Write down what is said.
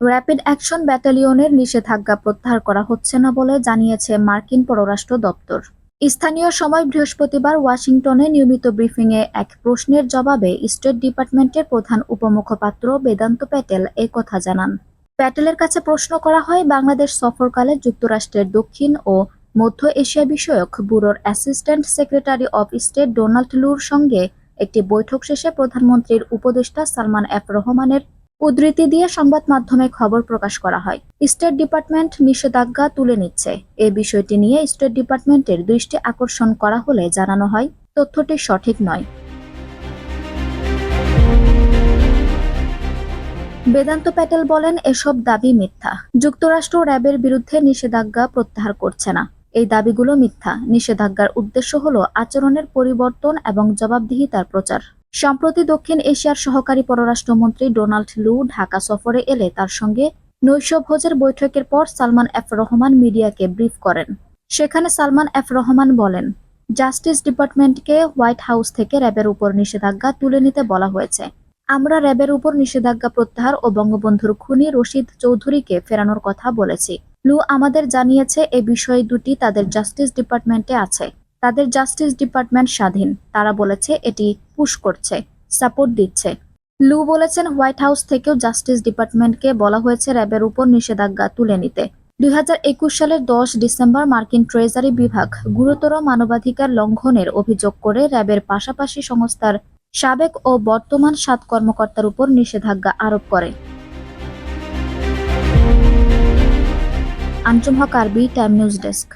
Rapid action ব্যাটালিয়নের নিষেধাজ্ঞা প্রত্যাহার করা হচ্ছে না বলে জানিয়েছে মার্কিন পররাষ্ট্র দপ্তর। স্থানীয় সময় বৃহস্পতিবার ওয়াশিংটনে নিয়মিত ব্রিফিংয়ে এক প্রশ্নের জবাবে স্টেট ডিপার্টমেন্টের প্রধান উপমুখপাত্র বেদান্ত প্যাটেল এ কথা জানান। প্যাটেলের কাছে প্রশ্ন করা হয়, বাংলাদেশ সফরকালে যুক্তরাষ্ট্রের দক্ষিণ ও মধ্য এশিয়া বিষয়ক ব্যুরোর assistant secretary of state Donald লুর সঙ্গে একটি বৈঠক শেষে প্রধানমন্ত্রীর উপদেষ্টা সালমান এফ রহমানের উদ্ধৃতি দিয়ে সংবাদ মাধ্যমে খবর প্রকাশ করা হয়। স্টেট ডিপার্টমেন্ট নিষেধাজ্ঞা তুলে নিচ্ছে। এ বিষয়টি নিয়ে স্টেট ডিপার্টমেন্টের দৃষ্টি আকর্ষণ করা হলে জানানো হয়, তথ্যটি সঠিক নয়। বেদান্ত প্যাটেল বলেন, এসব দাবি মিথ্যা। যুক্তরাষ্ট্র র্যাবের বিরুদ্ধে নিষেধাজ্ঞা প্রত্যাহার করছে না। এই দাবিগুলো মিথ্যা। নিষেধাজ্ঞার উদ্দেশ্য হল আচরণের পরিবর্তন এবং জবাবদিহিতার প্রচার। সম্প্রতি দক্ষিণ এশিয়ার সহকারী পররাষ্ট্রমন্ত্রী ডোনাল্ড লু ঢাকা সফরে এলে তার সঙ্গে নৈশ ভোজের বৈঠকের পর সালমান এফ রহমান মিডিয়াকে ব্রিফ করেন। সেখানে সালমান এফ রহমান বলেন, জাস্টিস ডিপার্টমেন্টকে হোয়াইট হাউস থেকে র্যাবের উপর নিষেধাজ্ঞা তুলে নিতে বলা হয়েছে। আমরা র্যাবের উপর নিষেধাজ্ঞা প্রত্যাহার ও বঙ্গবন্ধুর খুনি রশিদ চৌধুরীকে ফেরানোর কথা বলেছি। লু আমাদের জানিয়েছে এ বিষয় দুটি তাদের জাস্টিস ডিপার্টমেন্টে আছে। তাদের জাস্টিস ডিপার্টমেন্ট স্বাধীন। তারা বলেছে, এটি পুশ করছে, সাপোর্ট দিচ্ছে। লু বলেছেন, হোয়াইট হাউস থেকেও জাস্টিস ডিপার্টমেন্টকে বলা হয়েছে র্যাবের উপর নিষেধাজ্ঞা তুলে নিতে। দুই হাজার একুশ সালের দশ ডিসেম্বর মার্কিন ট্রেজারি বিভাগ গুরুতর মানবাধিকার লঙ্ঘনের অভিযোগ করে র্যাবের পাশাপাশি সংস্থার সাবেক ও বর্তমান সাত কর্মকর্তার উপর নিষেধাজ্ঞা আরোপ করে। আঞ্চুম হক আরবি টাইম নিউজ ডেস্ক।